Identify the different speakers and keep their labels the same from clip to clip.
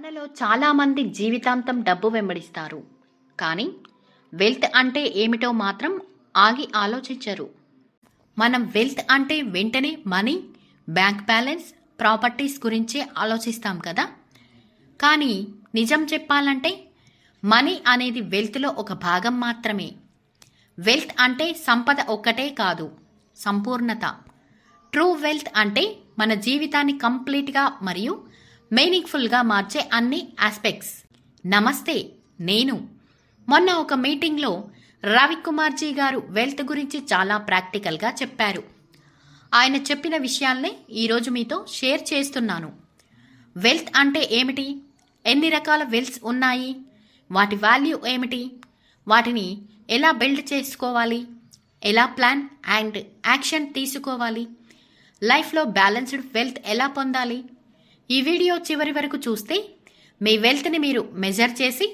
Speaker 1: మనలో చాలామంది జీవితాంతం డబ్బు వెంబడిస్తారు. కానీ వెల్త్ అంటే ఏమిటో మాత్రం ఆగి ఆలోచించరు. మనం వెల్త్ అంటే వెంటనే మనీ బ్యాంక్ బ్యాలెన్స్ ప్రాపర్టీస్ గురించే ఆలోచిస్తాం కదా? కానీ నిజం చెప్పాలంటే మనీ అనేది వెల్త్లో ఒక భాగం మాత్రమే. వెల్త్ అంటే సంపద ఒక్కటే కాదు సంపూర్ణత. ట్రూ వెల్త్ అంటే మన జీవితాన్ని కంప్లీట్గా మరియు మీనింగ్ఫుల్గా మార్చే అన్ని ఆస్పెక్ట్స్ నమస్తే నేను. మొన్న ఒక మీటింగ్లో రవికుమార్జీ గారు వెల్త్ గురించి చాలా ప్రాక్టికల్గా చెప్పారు. ఆయన చెప్పిన విషయాల్నే ఈరోజు మీతో షేర్ చేస్తున్నాను. వెల్త్ అంటే ఏమిటి? ఎన్ని రకాల వెల్త్స్ ఉన్నాయి? వాటి వాల్యూ ఏమిటి? వాటిని ఎలా బిల్డ్ చేసుకోవాలి? ఎలా ప్లాన్ అండ్ యాక్షన్ తీసుకోవాలి? లైఫ్లో బ్యాలెన్స్డ్ వెల్త్ ఎలా పొందాలి? ఈ వీడియో చివరి వరకు చూస్తే మీ వెల్త్ని మీరు మెజర్ చేసి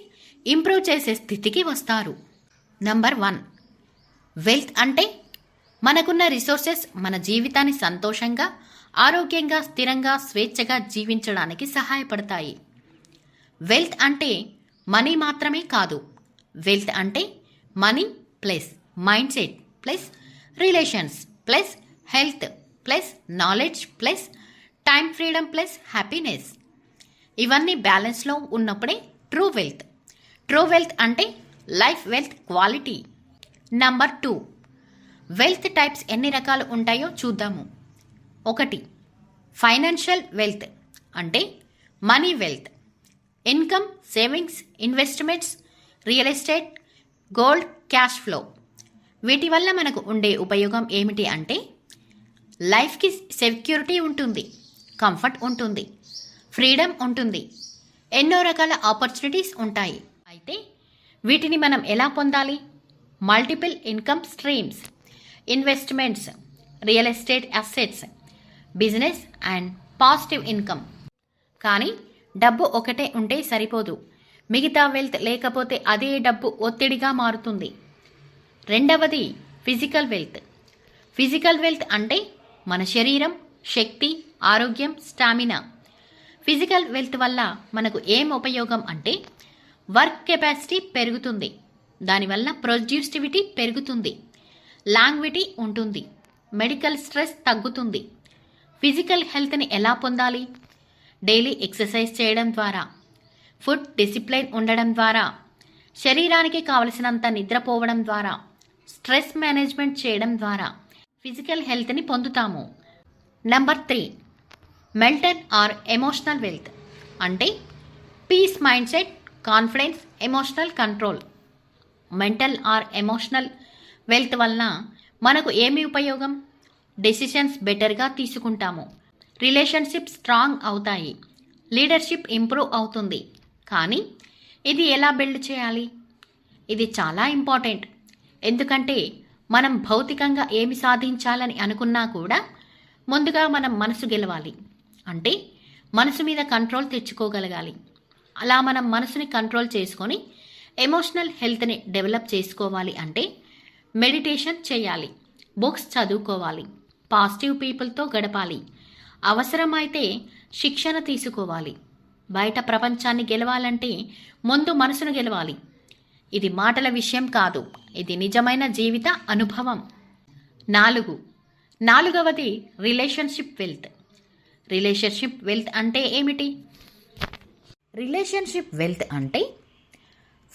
Speaker 1: ఇంప్రూవ్ చేసే స్థితికి వస్తారు. నంబర్ వన్ వెల్త్ అంటే మనకున్న రిసోర్సెస్ మన జీవితాన్ని సంతోషంగా ఆరోగ్యంగా స్థిరంగా స్వేచ్ఛగా జీవించడానికి సహాయపడతాయి. వెల్త్ అంటే మనీ మాత్రమే కాదు. వెల్త్ అంటే money plus mindset plus relations plus health plus knowledge plus time freedom plus happiness ఇవన్నీ బ్యాలెన్స్లో ఉన్నప్పుడే ట్రూ వెల్త్ ట్రూ వెల్త్ అంటే life wealth quality number two wealth types ఎన్ని రకాలు ఉంటాయో చూద్దాము. ఒకటి. ఫైనాన్షియల్ వెల్త్ అంటే money wealth income savings investments real estate gold cash flow వీటి వల్ల మనకు ఉండే ఉపయోగం ఏమిటి అంటే లైఫ్కి సెక్యూరిటీ ఉంటుంది. కంఫర్ట్ ఉంటుంది. ఫ్రీడమ్ ఉంటుంది. ఎన్నో రకాల ఆపర్చునిటీస్ ఉంటాయి. అయితే వీటిని మనం ఎలా పొందాలి? Multiple income streams investments real estate assets business and positive income. కానీ డబ్బు ఒకటే ఉంటే సరిపోదు. మిగతా వెల్త్ లేకపోతే అదే డబ్బు ఒత్తిడిగా మారుతుంది. రెండవది ఫిజికల్ వెల్త్. ఫిజికల్ వెల్త్ అంటే మన శరీరం శక్తి ఆరోగ్యం స్టామినా. ఫిజికల్ వెల్త్ వల్ల మనకు ఏం ఉపయోగం అంటే వర్క్ కెపాసిటీ పెరుగుతుంది. దానివల్ల ప్రొడ్యూస్టివిటీ పెరుగుతుంది. లాంగ్విటీ ఉంటుంది. మెడికల్ స్ట్రెస్ తగ్గుతుంది. ఫిజికల్ హెల్త్ని ఎలా పొందాలి? డైలీ ఎక్సర్సైజ్ చేయడం ద్వారా ఫుడ్ డిసిప్లైన్ ఉండడం ద్వారా శరీరానికి కావలసినంత నిద్రపోవడం ద్వారా స్ట్రెస్ మేనేజ్మెంట్ చేయడం ద్వారా ఫిజికల్ హెల్త్ని పొందుతాము. Number three mental or emotional wealth? అంటే peace mindset confidence emotional control. Mental or emotional wealth వలన మనకు ఏమి ఉపయోగం? డెసిషన్స్ బెటర్గా తీసుకుంటాము. రిలేషన్షిప్ స్ట్రాంగ్ అవుతాయి. లీడర్షిప్ ఇంప్రూవ్ అవుతుంది. కానీ ఇది ఎలా బిల్డ్ చేయాలి? ఇది చాలా ఇంపార్టెంట్. ఎందుకంటే మనం భౌతికంగా ఏమి సాధించాలని అనుకున్నా కూడా ముందుగా మనం మనసు గెలవాలి. అంటే మనసు మీద కంట్రోల్ తెచ్చుకోగలగాలి. అలా మనం మనసుని కంట్రోల్ చేసుకొని ఎమోషనల్ హెల్త్ని డెవలప్ చేసుకోవాలి అంటే మెడిటేషన్ చేయాలి బుక్స్ చదువుకోవాలి పాజిటివ్ పీపుల్తో గడపాలి అవసరమైతే శిక్షణ తీసుకోవాలి బయట ప్రపంచాన్ని గెలవాలంటే ముందు మనసును గెలవాలి. ఇది మాటల విషయం కాదు ఇది నిజమైన జీవిత అనుభవం. నాలుగు నాలుగవది రిలేషన్షిప్ వెల్త్. రిలేషన్షిప్ వెల్త్ అంటే ఏమిటి? రిలేషన్షిప్ వెల్త్ అంటే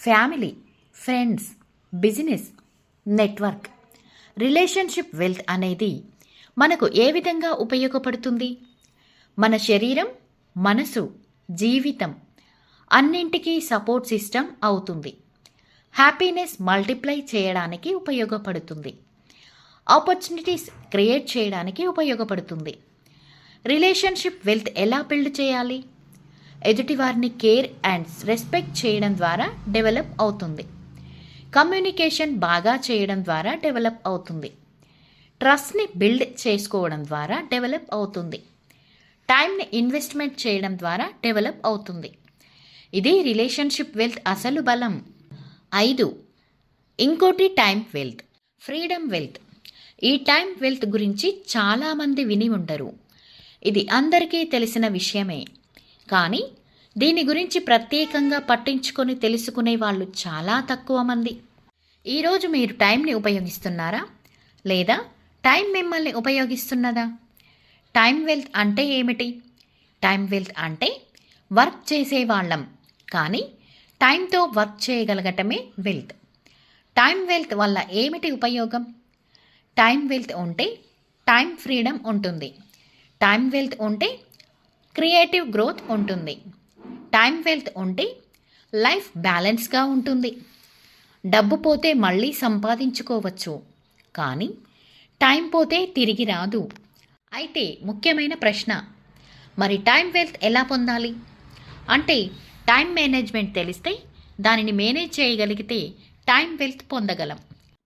Speaker 1: family friends business network. Relationship wealth అనేది మనకు ఏ విధంగా ఉపయోగపడుతుంది? మన శరీరం మనసు జీవితం అన్నింటికీ సపోర్ట్ సిస్టమ్ అవుతుంది. హ్యాపీనెస్ మల్టిప్లై చేయడానికి ఉపయోగపడుతుంది. ఆపర్చునిటీస్ క్రియేట్ చేయడానికి ఉపయోగపడుతుంది. రిలేషన్షిప్ వెల్త్ ఎలా బిల్డ్ చేయాలి? ఎదుటివారిని కేర్ అండ్ రెస్పెక్ట్ చేయడం ద్వారా డెవలప్ అవుతుంది. కమ్యూనికేషన్ బాగా చేయడం ద్వారా డెవలప్ అవుతుంది. ట్రస్ట్ని బిల్డ్ చేసుకోవడం ద్వారా డెవలప్ అవుతుంది. టైంని ఇన్వెస్ట్మెంట్ చేయడం ద్వారా డెవలప్ అవుతుంది. ఇది రిలేషన్షిప్ వెల్త్ అసలు బలం. ఐదు ఇంకోటి టైం వెల్త్. Freedom wealth. ఈ టైం వెల్త్ గురించి చాలామంది విని ఉండరు. ఇది అందరికీ తెలిసిన విషయమే. కానీ దీని గురించి ప్రత్యేకంగా పట్టించుకొని తెలుసుకునే వాళ్ళు చాలా తక్కువ మంది. ఈరోజు మీరు టైంని ఉపయోగిస్తున్నారా? లేదా టైం మిమ్మల్ని ఉపయోగిస్తున్నదా? టైం వెల్త్ అంటే ఏమిటి? టైం వెల్త్ అంటే వర్క్ చేసేవాళ్ళం. కానీ టైంతో వర్క్ చేయగలగటమే వెల్త్. టైం వెల్త్ వల్ల ఏమిటి ఉపయోగం? టైం వెల్త్ ఉంటే టైం ఫ్రీడమ్ ఉంటుంది. టైం వెల్త్ ఉంటే క్రియేటివ్ గ్రోత్ ఉంటుంది. టైం వెల్త్ ఉంటే లైఫ్ బ్యాలెన్స్గా ఉంటుంది. డబ్బు పోతే మళ్ళీ సంపాదించుకోవచ్చు. కానీ టైం పోతే తిరిగి రాదు. అయితే ముఖ్యమైన ప్రశ్న మరి టైం వెల్త్ ఎలా పొందాలి? అంటే టైం మేనేజ్మెంట్ తెలిస్తే దానిని మేనేజ్ చేయగలిగితే టైం వెల్త్ పొందగలం.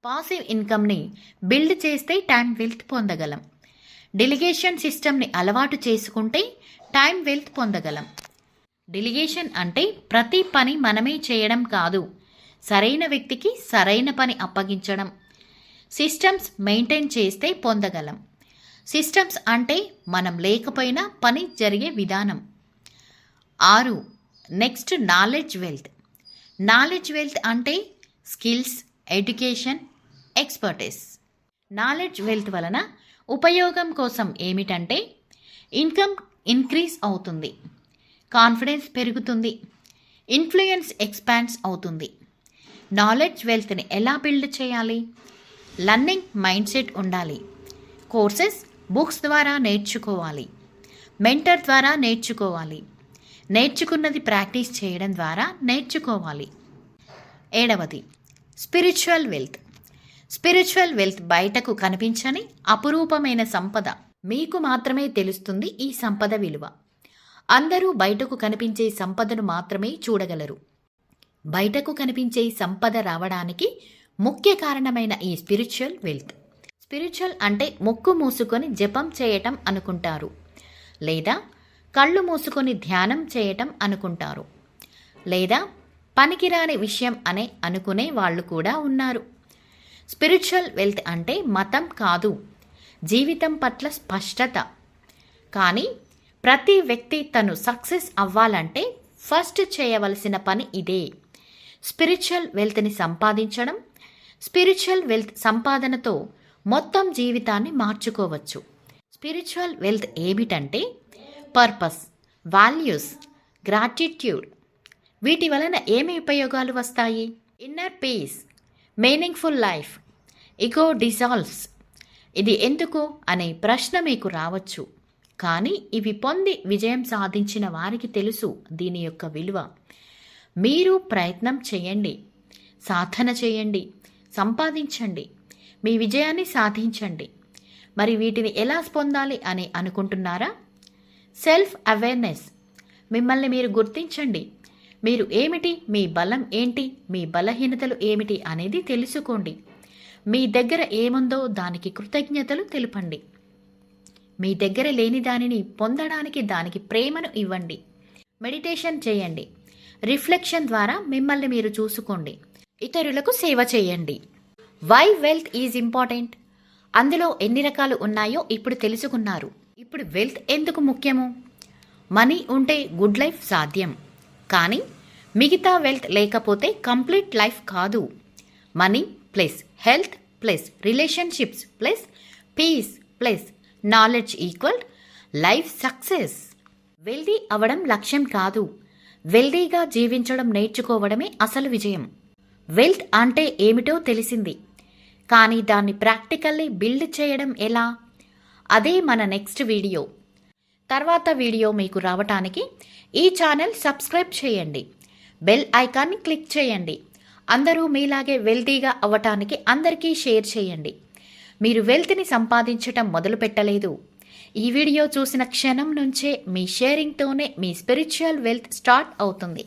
Speaker 1: పాసివ్ ఇన్కమ్ని బిల్డ్ చేస్తే టైం వెల్త్ పొందగలం. డెలిగేషన్ సిస్టమ్ని అలవాటు చేసుకుంటే టైం వెల్త్ పొందగలం. డెలిగేషన్ అంటే ప్రతి పని మనమే చేయడం కాదు. సరైన వ్యక్తికి సరైన పని అప్పగించడం. సిస్టమ్స్ మెయింటైన్ చేస్తే పొందగలం. సిస్టమ్స్ అంటే మనం లేకపోయినా పని జరిగే విధానం. ఆరు next knowledge wealth knowledge wealth అంటే skills education expertise knowledge wealth వలన ఉపయోగం కోసం ఏమిటంటే ఇన్కమ్ ఇంక్రీజ్ అవుతుంది కాన్ఫిడెన్స్ పెరుగుతుంది ఇన్ఫ్లుయెన్స్ ఎక్స్పాండ్స్ అవుతుంది. నాలెడ్జ్ వెల్త్ని ఎలా బిల్డ్ చేయాలి? లర్నింగ్ మైండ్ సెట్ ఉండాలి. కోర్సెస్ బుక్స్ ద్వారా నేర్చుకోవాలి. మెంటర్ ద్వారా నేర్చుకోవాలి. నేర్చుకున్నది ప్రాక్టీస్ చేయడం ద్వారా నేర్చుకోవాలి. ఏడవది స్పిరిచువల్ వెల్త్ స్పిరిచువల్ వెల్త్ బయటకు కనిపించని అపురూపమైన సంపద మీకు మాత్రమే తెలుస్తుంది ఈ సంపద విలువ. అందరూ బయటకు కనిపించే సంపదను మాత్రమే చూడగలరు. బయటకు కనిపించే సంపద రావడానికి ముఖ్య కారణమైన ఈ స్పిరిచువల్ వెల్త్. స్పిరిచువల్ అంటే ముక్కు మూసుకొని జపం చేయటం అనుకుంటారు. లేదా కళ్ళు మూసుకొని ధ్యానం చేయటం అనుకుంటారు. లేదా పనికిరాని విషయం అనే అనుకునే వాళ్ళు కూడా ఉన్నారు. స్పిరిచువల్ వెల్త్ అంటే మతం కాదు జీవితం పట్ల స్పష్టత. కానీ ప్రతి వ్యక్తి తను సక్సెస్ అవ్వాలంటే ఫస్ట్ చేయవలసిన పని ఇదే. స్పిరిచువల్ వెల్త్ని సంపాదించడం స్పిరిచువల్ వెల్త్ సంపాదనతో మొత్తం జీవితాన్ని మార్చుకోవచ్చు. స్పిరిచువల్ వెల్త్ ఏమిటంటే పర్పస్ వాల్యూస్ గ్రాటిట్యూడ్. వీటి వలన ఏమి ఉపయోగాలు వస్తాయి? Inner peace. Meaningful life ego dissolves ఇది ఎందుకు? అనే ప్రశ్న మీకు రావచ్చు. కానీ ఇవి పొంది విజయం సాధించిన వారికి తెలుసు దీని యొక్క విలువ. మీరు ప్రయత్నం చేయండి. సాధన చేయండి. సంపాదించండి. మీ విజయాన్ని సాధించండి. మరి వీటిని ఎలా పొందాలి అని అనుకుంటున్నారా? సెల్ఫ్ అవేర్నెస్ మిమ్మల్ని మీరు గుర్తించండి. మీరు ఏమిటి? మీ బలం ఏంటి? మీ బలహీనతలు ఏమిటి? అనేది తెలుసుకోండి. మీ దగ్గర ఏముందో దానికి కృతజ్ఞతలు తెలుపండి. మీ దగ్గర లేని దానిని పొందడానికి దానికి ప్రేమను ఇవ్వండి. మెడిటేషన్ చేయండి. రిఫ్లెక్షన్ ద్వారా మిమ్మల్ని మీరు చూసుకోండి. ఇతరులకు సేవ చేయండి. Why wealth is important? అందులో ఎన్ని రకాలు ఉన్నాయో ఇప్పుడు తెలుసుకున్నారు. ఇప్పుడు వెల్త్ ఎందుకు ముఖ్యము? మనీ ఉంటే గుడ్ లైఫ్ సాధ్యం. కానీ మిగతా వెల్త్ లేకపోతే కంప్లీట్ లైఫ్ కాదు. Money plus health plus relationships plus peace plus knowledge equal life success. Wealthy అవడం లక్ష్యం కాదు. వెల్దీగా జీవించడం నేర్చుకోవడమే అసలు విజయం. వెల్త్ అంటే ఏమిటో తెలిసింది. కానీ దాన్ని ప్రాక్టికల్లీ బిల్డ్ చేయడం ఎలా? అదే మన నెక్స్ట్ వీడియో. తర్వాత వీడియో మీకు రావటానికి ఈ ఛానల్ సబ్స్క్రైబ్ చేయండి. బెల్ ఐకాన్ని క్లిక్ చేయండి. అందరూ మీలాగే వెల్తీగా అవ్వటానికి అందరికీ షేర్ చేయండి. మీరు వెల్త్ని సంపాదించటం మొదలు పెట్టలేదు. ఈ వీడియో చూసిన క్షణం నుంచే మీ షేరింగ్తోనే మీ స్పిరిచువల్ వెల్త్ స్టార్ట్ అవుతుంది.